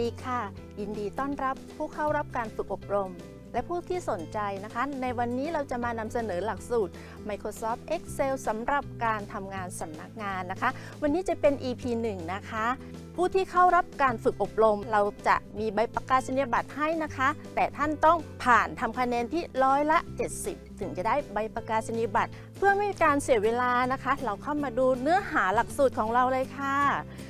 ดีค่ะ ยินดีต้อนรับผู้เข้ารับการฝึกอบรม และผู้ที่สนใจนะคะ ในวันนี้เราจะมานำเสนอหลักสูตร Microsoft Excel สำหรับการทำงานสำนักงานนะคะ วันนี้จะเป็น EP 1 นะคะ ผู้ที่เข้ารับการฝึกอบรม เราจะมีใบประกาศนียบัตรให้นะคะ แต่ท่านต้องผ่านทำคะแนนที่ร้อยละ 70ถึงจะได้ใบประกาศนียบัตร เพื่อไม่ให้การเสียเวลานะคะ เราเข้ามาดูเนื้อหาหลักสูตรของเราเลยค่ะ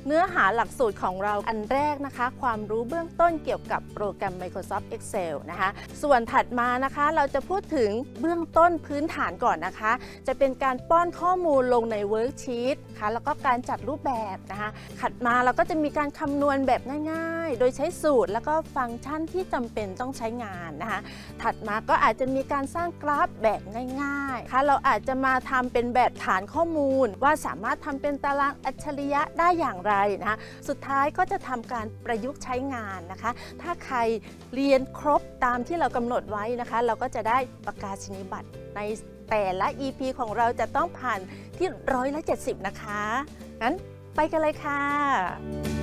เนื้อหาหลักสูตรของเราอันแรกนะคะ ความรู้เบื้องต้นเกี่ยวกับโปรแกรม Microsoft Excel นะคะ ส่วนถัดมานะคะเราจะพูดถึงเบื้องต้นพื้นฐานก่อนนะคะ จะเป็นการป้อนข้อมูลลงใน Worksheet ค่ะแล้วก็การจัดรูปแบบนะคะถัดมาเราก็จะมีการคำนวณแบบง่ายๆ โดยใช้สูตรแล้วก็ฟังก์ชันที่จำเป็นต้องใช้งานนะคะ ถัดมาก็อาจจะมีการสร้างกราฟแบบง่ายๆค่ะเราอาจจะมาทำเป็นแบบฐานข้อมูล ว่าสามารถทำเป็นตารางอัจฉริยะได้อย่างไรนะคะสุดท้ายก็จะทำการประยุกต์ใช้งานนะคะ ถ้าใครเรียนครบตามที่เรากำหนดไว้นะคะ เราก็จะได้ประกาศนียบัตรในแต่ละ EP ของเราจะต้องผ่านที่ร้อยละ70 นะคะงั้นไปกันเลยค่ะ